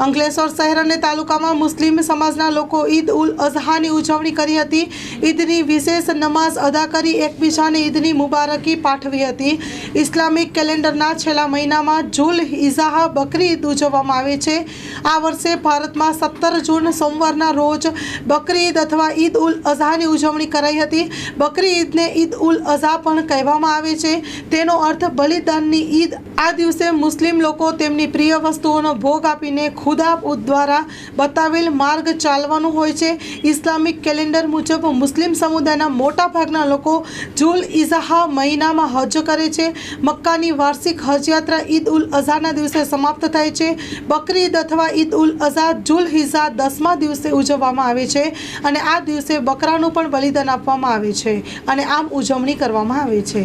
અંકલેશ્વર શહેર અને તાલુકામાં મુસ્લિમ સમાજના લોકો ઈદ ઉલ અઝહાની ઉજવણી કરી હતી. ઈદની વિશેષ નમાઝ અદા કરી એકબીજાને ઈદની મુબારકી પાઠવી હતી. ઇસ્લામિક કેલેન્ડરના છેલ્લા મહિનામાં જુલ ઇઝાહ બકરી ઈદ ઉજવવામાં આવે છે. આ વર્ષે ભારતમાં સત્તર જૂન સોમવારના રોજ બકરી ઈદ અથવા ઈદ ઉલ અઝહાની ઉજવણી કરાઈ હતી. બકરી ઈદને ઈદ ઉલ અઝહા પણ કહેવામાં આવે છે. તેનો અર્થ બલિદાનની ઈદ. આ દિવસે મુસ્લિમ લોકો તેમની પ્રિય વસ્તુઓનો ભોગ આપીને ખુદા દ્વારા બતાવેલ માર્ગ ચાલવાનું હોય છે. ઇસ્લામિક કેલેન્ડર મુજબ મુસ્લિમ સમુદાયના મોટા ભાગના લોકો જુલ ઇઝાહા મહિનામાં હજ કરે છે. મક્કાની વાર્ષિક હજ યાત્રા ઈદ ઉલ અઝાના દિવસે સમાપ્ત થાય છે. બકરી ઈદ અથવા ઈદ ઉલ અઝા જુલ હિઝા દસમા દિવસે ઉજવવામાં આવે છે અને આ દિવસે બકરાનું પણ બલિદાન આપવામાં આવે છે અને આમ ઉજવણી કરવામાં આવે છે.